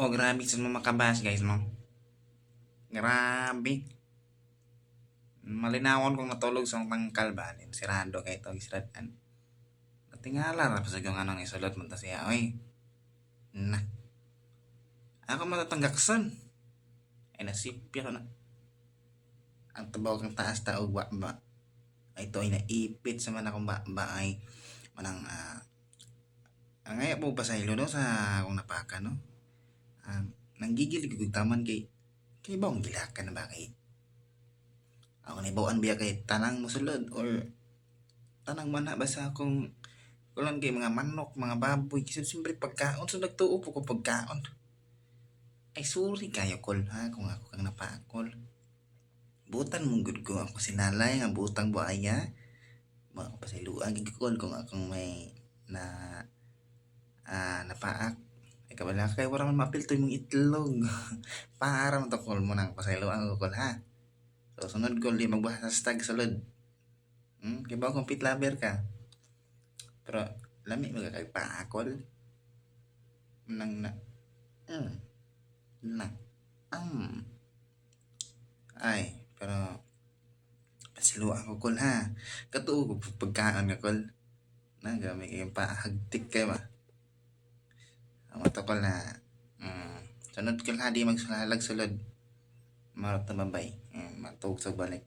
Oh, grabe sa mga makabas, guys, no? Grabe. Malinawan kung natulog sa tangkal ba? Sirado kay ito, isiratan. Natingala na pa sa yung anong isulot mo ta siya, oy. Na. Ako matatanggaksan. Ay, nasipya ko na. Ang tabaw kang taas taog ba ba. Ito ay naipit sa man akong ba, ba ay manang ah ang ngaya po pa sa ilo no sa akong napaka no. Um, nanggigil ko taman kay kay ba ang gilakan na ba kay? Ako ni bawaan biya kay tanang musulod or tanang mana ba sa akong kulang kay mga manok, mga baboy kasi siyempre pagkaon so nagtuo po ko pagkaon. Ay sorry kayo kol ha kung ako kang napakol butan mong good ko ako sinalay nga butang buaya mga pasiluan gid ko kung akong may na ah napaak ay kabala kay wala man mapilto yung itlog. Para man to mo nang pasayloan ko kol ha? So sunod ko li magbahastag sulod. Hmm kay ba pit lover ka? Pero lami mga kay paakol nang na mm, na um ay pero pasiluan ko kol ha? Katuo ko pagkaan nga kol na gamay kayong pahagtik kayo ba ang matokol na mm, sunod ka di magsalalag sulod marot na babay mm, matug sa balik